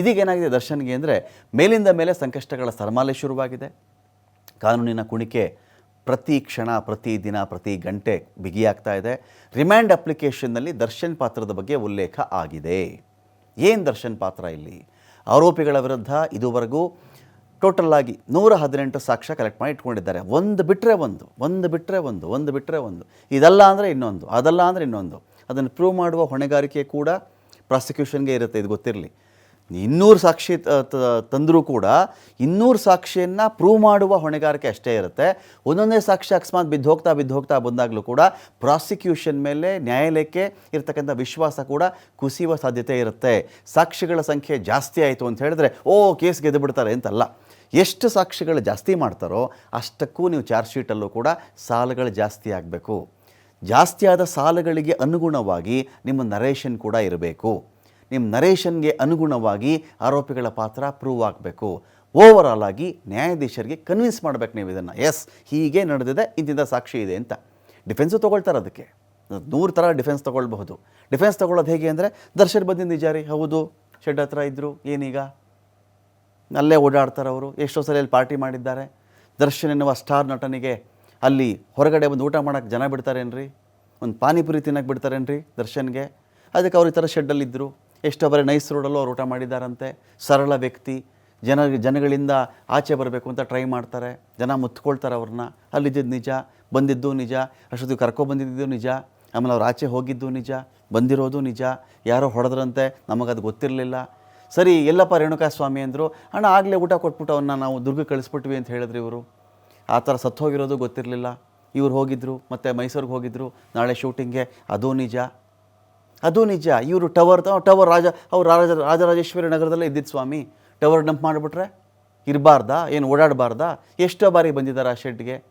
ಇದೀಗ ಏನಾಗಿದೆ ದರ್ಶನ್ಗೆ ಅಂದರೆ ಮೇಲಿಂದ ಮೇಲೆ ಸಂಕಷ್ಟಗಳ ಸರಮಾಲೆ ಶುರುವಾಗಿದೆ. ಕಾನೂನಿನ ಕುಣಿಕೆ ಪ್ರತಿ ಕ್ಷಣ, ಪ್ರತಿ ದಿನ, ಪ್ರತಿ ಗಂಟೆ ಬಿಗಿಯಾಗ್ತಾ ಇದೆ. ರಿಮ್ಯಾಂಡ್ ಅಪ್ಲಿಕೇಶನ್ನಲ್ಲಿ ದರ್ಶನ್ ಪಾತ್ರದ ಬಗ್ಗೆ ಉಲ್ಲೇಖ ಆಗಿದೆ. ಏನು ದರ್ಶನ್ ಪಾತ್ರ ಇಲ್ಲಿ? ಆರೋಪಿಗಳ ವಿರುದ್ಧ ಇದುವರೆಗೂ ಟೋಟಲ್ ಆಗಿ ನೂರ ಹದಿನೆಂಟು ಸಾಕ್ಷ್ಯ ಕಲೆಕ್ಟ್ ಮಾಡಿ ಇಟ್ಕೊಂಡಿದ್ದಾರೆ. ಒಂದು ಬಿಟ್ಟರೆ ಒಂದು ಒಂದು ಬಿಟ್ಟರೆ ಒಂದು ಒಂದು ಬಿಟ್ಟರೆ ಒಂದು. ಇದಲ್ಲ ಅಂದರೆ ಇನ್ನೊಂದು, ಅದಲ್ಲ ಅಂದರೆ ಇನ್ನೊಂದು. ಅದನ್ನು ಪ್ರೂವ್ ಮಾಡುವ ಹೊಣೆಗಾರಿಕೆ ಕೂಡ ಪ್ರಾಸಿಕ್ಯೂಷನ್ಗೆ ಇರುತ್ತೆ, ಇದು ಗೊತ್ತಿರಲಿ. ಇನ್ನೂರು ಸಾಕ್ಷಿ ತಂದರೂ ಕೂಡ ಇನ್ನೂರು ಸಾಕ್ಷಿಯನ್ನು ಪ್ರೂವ್ ಮಾಡುವ ಹೊಣೆಗಾರಿಕೆ ಅಷ್ಟೇ ಇರುತ್ತೆ. ಒಂದೊಂದೇ ಸಾಕ್ಷಿ ಅಕಸ್ಮಾತ್ ಬಿದ್ದು ಹೋಗ್ತಾ ಬಿದ್ದು ಹೋಗ್ತಾ ಬಂದಾಗಲೂ ಕೂಡ ಪ್ರಾಸಿಕ್ಯೂಷನ್ ಮೇಲೆ ನ್ಯಾಯಾಲಯಕ್ಕೆ ಇರತಕ್ಕಂಥ ವಿಶ್ವಾಸ ಕೂಡ ಕುಸಿಯುವ ಸಾಧ್ಯತೆ ಇರುತ್ತೆ. ಸಾಕ್ಷಿಗಳ ಸಂಖ್ಯೆ ಜಾಸ್ತಿ ಆಯಿತು ಅಂತ ಹೇಳಿದ್ರೆ, ಓ, ಕೇಸ್ ಗೆದ್ದು ಬಿಡ್ತಾರೆ ಅಂತಲ್ಲ. ಎಷ್ಟು ಸಾಕ್ಷಿಗಳು ಜಾಸ್ತಿ ಮಾಡ್ತಾರೋ ಅಷ್ಟಕ್ಕೂ ನೀವು ಚಾರ್ಜ್ ಶೀಟಲ್ಲೂ ಕೂಡ ಸಾಲಗಳು ಜಾಸ್ತಿ ಆಗಬೇಕು. ಜಾಸ್ತಿಯಾದ ಸಾಲಗಳಿಗೆ ಅನುಗುಣವಾಗಿ ನಿಮ್ಮ ನರೇಷನ್ ಕೂಡ ಇರಬೇಕು. ನಿಮ್ಮ ನರೇಶನ್ಗೆ ಅನುಗುಣವಾಗಿ ಆರೋಪಿಗಳ ಪಾತ್ರ ಪ್ರೂವ್ ಆಗಬೇಕು. ಓವರ್ ಆಲ್ ಆಗಿ ನ್ಯಾಯಾಧೀಶರಿಗೆ ಕನ್ವಿನ್ಸ್ ಮಾಡಬೇಕು ನೀವು ಇದನ್ನು. ಎಸ್ ಹೀಗೆ ನಡೆದಿದೆ ಇಂತಿಂಥ ಸಾಕ್ಷಿ ಇದೆ ಅಂತ. ಡಿಫೆನ್ಸು ತೊಗೊಳ್ತಾರೆ ಅದಕ್ಕೆ. ನೂರು ಥರ ಡಿಫೆನ್ಸ್ ತೊಗೊಳ್ಬಹುದು. ಡಿಫೆನ್ಸ್ ತೊಗೊಳ್ಳೋದು ಹೇಗೆ ಅಂದರೆ, ದರ್ಶನ್ ಬಂದಿದ್ದು ನಿಜ ಹೌದು, ಶೆಡ್ ಹತ್ರ ಇದ್ದರು ಏನೀಗ? ಅಲ್ಲೇ ಓಡಾಡ್ತಾರೆ ಅವರು. ಎಷ್ಟೋ ಸಲ ಅಲ್ಲಿ ಪಾರ್ಟಿ ಮಾಡಿದ್ದಾರೆ. ದರ್ಶನ್ ಎನ್ನುವ ಸ್ಟಾರ್ ನಟನಿಗೆ ಅಲ್ಲಿ ಹೊರಗಡೆ ಬಂದು ಊಟ ಮಾಡೋಕ್ಕೆ ಜನ ಬಿಡ್ತಾರೇನ್ರಿ? ಒಂದು ಪಾನಿಪುರಿ ತಿನ್ನಕ್ಕೆ ಬಿಡ್ತಾರೇನ್ರಿ ದರ್ಶನ್ಗೆ? ಅದಕ್ಕೆ ಅವ್ರು ಈ ಥರ ಶೆಡ್ಡಲ್ಲಿದ್ದರು ಎಷ್ಟೋ ಬರೀ ನೈಸ್ ರೋಡಲ್ಲೂ ಅವ್ರು ಊಟ ಮಾಡಿದ್ದಾರಂತೆ ಸರಳ ವ್ಯಕ್ತಿ. ಜನ, ಜನಗಳಿಂದ ಆಚೆ ಬರಬೇಕು ಅಂತ ಟ್ರೈ ಮಾಡ್ತಾರೆ. ಜನ ಮುತ್ಕೊಳ್ತಾರೆ ಅವ್ರನ್ನ. ಅಲ್ಲಿದ್ದಿದ್ದು ನಿಜ. ಬಂದಿದ್ದು ನಿಜ. ಅಷ್ಟೊತ್ತಿಗೆ ಕರ್ಕೊಬಂದಿದ್ದು ನಿಜ. ಆಮೇಲೆ ಅವ್ರು ಆಚೆ ಹೋಗಿದ್ದು ನಿಜ. ಬಂದಿರೋದು ನಿಜ. ಯಾರೋ ಹೊಡೆದ್ರಂತೆ. ನಮಗದು ಗೊತ್ತಿರಲಿಲ್ಲ. ಸರಿ, ಎಲ್ಲಪ್ಪ ರೇಣುಕಾ ಸ್ವಾಮಿ ಅಂದರು, ಅಣ್ಣ, ಆಗಲೇ ಊಟ ಕೊಟ್ಬಿಟ್ಟು ಅವನ್ನ ನಾವು ದುರ್ಗ ಕಳಿಸ್ಬಿಟ್ವಿ ಅಂತ ಹೇಳಿದ್ರು ಇವರು. ಆ ಥರ ಸತ್ತು ಹೋಗಿರೋದು ಗೊತ್ತಿರಲಿಲ್ಲ. ಇವ್ರು ಹೋಗಿದ್ದರು ಮತ್ತು ಮೈಸೂರಿಗೆ ಹೋಗಿದ್ದರು ನಾಳೆ ಶೂಟಿಂಗ್ಗೆ ಅದು ನಿಜ. ಅದು ನಿಜ. ಇವರು ಟವರ್ ಟವರ್ ರಾಜ, ಅವ್ರು ರಾಜ, ರಾಜರಾಜೇಶ್ವರಿ ನಗರದಲ್ಲೇ ಇದ್ದಿದ್ದು ಸ್ವಾಮಿ. ಟವರ್ ಡಂಪ್ ಮಾಡಿಬಿಟ್ರೆ ಇರಬಾರ್ದಾ? ಏನು ಓಡಾಡಬಾರ್ದಾ? ಎಷ್ಟೋ ಬಾರಿ ಬಂದಿದ್ದಾರೆ ಆ ಶೆಡ್ಗೆ.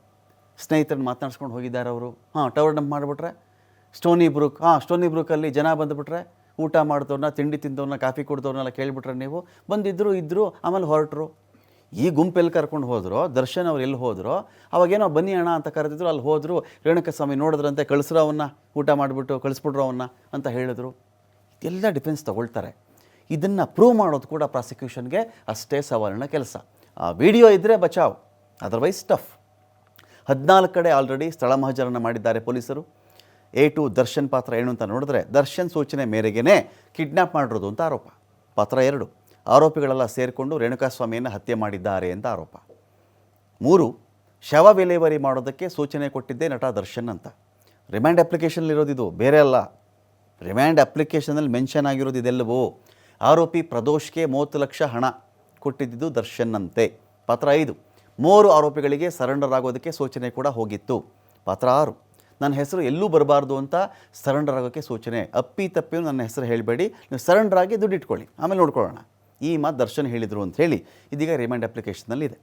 ಸ್ನೇಹಿತರನ್ನ ಮಾತನಾಡ್ಸ್ಕೊಂಡು ಹೋಗಿದ್ದಾರೆ ಅವರು. ಹಾಂ, ಟವರ್ ಡಂಪ್ ಮಾಡಿಬಿಟ್ರೆ ಸ್ಟೋನಿ ಬ್ರೂಕ್, ಹಾಂ, ಸ್ಟೋನಿ ಬ್ರೂಕಲ್ಲಿ ಜನ ಬಂದುಬಿಟ್ರೆ ಊಟ ಮಾಡಿದವ್ರನ್ನ, ತಿಂಡಿ ತಿಂದವ್ರನ್ನ, ಕಾಫಿ ಕುಡ್ದವ್ರನ್ನೆಲ್ಲ ಕೇಳಿಬಿಟ್ರೆ ನೀವು. ಬಂದಿದ್ದರು ಇದ್ದರು ಆಮೇಲೆ ಹೊರಟರು. ಈ ಗುಂಪೆಲ್ಲಿ ಕರ್ಕೊಂಡು ಹೋದ್ರು, ದರ್ಶನ್ ಅವ್ರು ಎಲ್ಲಿ ಹೋದ್ರು ಅವಾಗೇನೋ ಬನ್ನಿ ಅಣ್ಣ ಅಂತ ಕರೆದಿದ್ರು, ಅಲ್ಲಿ ಹೋದರು ರೇಣುಕ ಸ್ವಾಮಿ ನೋಡಿದ್ರಂತೆ, ಕಳಿಸ್ರು ಅವನ್ನ ಊಟ ಮಾಡಿಬಿಟ್ಟು ಕಳಿಸ್ಬಿಟ್ರು ಅವನ್ನ ಅಂತ ಹೇಳಿದ್ರು. ಎಲ್ಲ ಡಿಫೆನ್ಸ್ ತಗೊಳ್ತಾರೆ. ಇದನ್ನು ಪ್ರೂವ್ ಮಾಡೋದು ಕೂಡ ಪ್ರಾಸಿಕ್ಯೂಷನ್ಗೆ ಅಷ್ಟೇ ಸವಾಲಿನ ಕೆಲಸ. ಆ ವಿಡಿಯೋ ಇದ್ದರೆ ಬಚಾವ್ ಅದರ್ವೈಸ್ ಟಫ್ ಹದಿನಾಲ್ಕು ಕಡೆ ಆಲ್ರೆಡಿ ಸ್ಥಳ ಮಹಜರನ್ನ ಮಾಡಿದ್ದಾರೆ ಪೊಲೀಸರು. ಎ ಟು ದರ್ಶನ್ ಪಾತ್ರ ಏನು ಅಂತ ನೋಡಿದ್ರೆ, ದರ್ಶನ್ ಸೂಚನೆ ಮೇರೆಗೇ ಕಿಡ್ನ್ಯಾಪ್ ಮಾಡಿರೋದು ಅಂತ ಆರೋಪ. ಪಾತ್ರ ಎರಡು. ಆರೋಪಿಗಳೆಲ್ಲ ಸೇರಿಕೊಂಡು ರೇಣುಕಾಸ್ವಾಮಿಯನ್ನು ಹತ್ಯೆ ಮಾಡಿದ್ದಾರೆ ಅಂತ ಆರೋಪ. ಮೂರು, ಶವ ವಿಲೇವರಿ ಮಾಡೋದಕ್ಕೆ ಸೂಚನೆ ಕೊಟ್ಟಿದ್ದೆ ನಟ ದರ್ಶನ್ ಅಂತ. ರಿಮ್ಯಾಂಡ್ ಅಪ್ಲಿಕೇಶನ್ಲಿರೋದಿದು ಬೇರೆ ಅಲ್ಲ. ರಿಮ್ಯಾಂಡ್ ಅಪ್ಲಿಕೇಶನಲ್ಲಿ ಮೆನ್ಷನ್ ಆಗಿರೋದು ಇದೆಲ್ಲವೋ, ಆರೋಪಿ ಪ್ರದೋಷ್ಗೆ ಮೂವತ್ತು ಲಕ್ಷ ಹಣ ಕೊಟ್ಟಿದ್ದಿದ್ದು ದರ್ಶನ್ ಅಂತೆ. ಪಾತ್ರ ಐದು, ಮೂರು ಆರೋಪಿಗಳಿಗೆ ಸರೆಂಡರ್ ಆಗೋದಕ್ಕೆ ಸೂಚನೆ ಕೂಡ ಹೋಗಿತ್ತು. ಪಾತ್ರ ಆರು, ನನ್ನ ಹೆಸರು ಎಲ್ಲೂ ಬರಬಾರ್ದು ಅಂತ ಸರೆಂಡರ್ ಆಗೋಕ್ಕೆ ಸೂಚನೆ. ಅಪ್ಪಿ ತಪ್ಪಿಯೂ ನನ್ನ ಹೆಸರು ಹೇಳಬೇಡಿ, ನೀವು ಸರೆಂಡರ್ ಆಗಿ ದುಡ್ಡು ಇಟ್ಕೊಳ್ಳಿ, ಆಮೇಲೆ ನೋಡ್ಕೊಳ್ಳೋಣ. ಈ ಮಾತು ದರ್ಶನ್ ಹೇಳಿದರು ಅಂತ ಹೇಳಿ ಇದೀಗ ರಿಮೈಂಡ್ ಅಪ್ಲಿಕೇಶನ್ನಲ್ಲಿದೆ